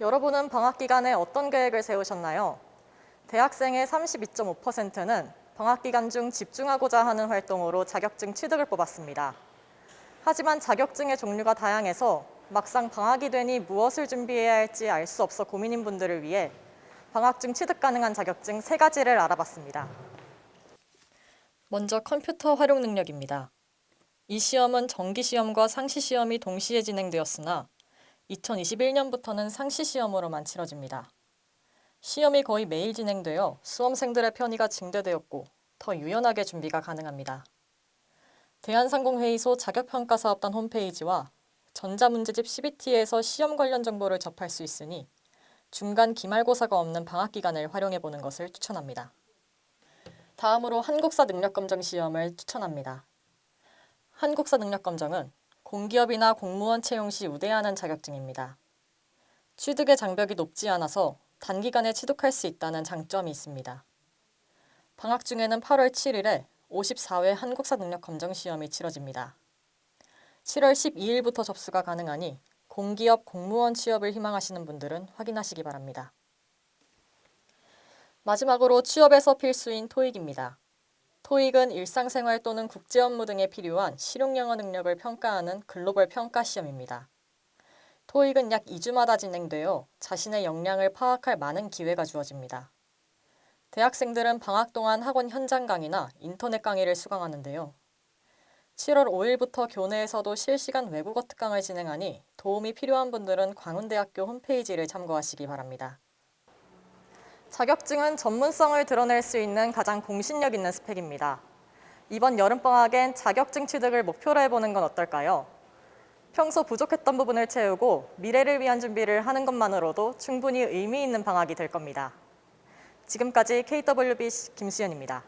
여러분은 방학 기간에 어떤 계획을 세우셨나요? 대학생의 32.5%는 방학 기간 중 집중하고자 하는 활동으로 자격증 취득을 뽑았습니다. 하지만 자격증의 종류가 다양해서 막상 방학이 되니 무엇을 준비해야 할지 알 수 없어 고민인 분들을 위해 방학 중 취득 가능한 자격증 세 가지를 알아봤습니다. 먼저 컴퓨터 활용 능력입니다. 이 시험은 정기 시험과 상시 시험이 동시에 진행되었으나 2021년부터는 상시 시험으로만 치러집니다. 시험이 거의 매일 진행되어 수험생들의 편의가 증대되었고 더 유연하게 준비가 가능합니다. 대한상공회의소 자격평가사업단 홈페이지와 전자문제집 CBT에서 시험 관련 정보를 접할 수 있으니 중간 기말고사가 없는 방학 기간을 활용해 보는 것을 추천합니다. 다음으로 한국사 능력검정 시험을 추천합니다. 한국사 능력검정은 공기업이나 공무원 채용 시 우대하는 자격증입니다. 취득의 장벽이 높지 않아서 단기간에 취득할 수 있다는 장점이 있습니다. 방학 중에는 8월 7일에 54회 한국사 능력 검정 시험이 치러집니다. 7월 12일부터 접수가 가능하니 공기업 공무원 취업을 희망하시는 분들은 확인하시기 바랍니다. 마지막으로 취업에서 필수인 토익입니다. 토익은 일상생활 또는 국제 업무 등에 필요한 실용 영어 능력을 평가하는 글로벌 평가 시험입니다. 토익은 약 2주마다 진행되어 자신의 역량을 파악할 많은 기회가 주어집니다. 대학생들은 방학 동안 학원 현장 강의나 인터넷 강의를 수강하는데요. 7월 5일부터 교내에서도 실시간 외국어 특강을 진행하니 도움이 필요한 분들은 광운대학교 홈페이지를 참고하시기 바랍니다. 자격증은 전문성을 드러낼 수 있는 가장 공신력 있는 스펙입니다. 이번 여름방학엔 자격증 취득을 목표로 해보는 건 어떨까요? 평소 부족했던 부분을 채우고 미래를 위한 준비를 하는 것만으로도 충분히 의미 있는 방학이 될 겁니다. 지금까지 KWB 김수연입니다.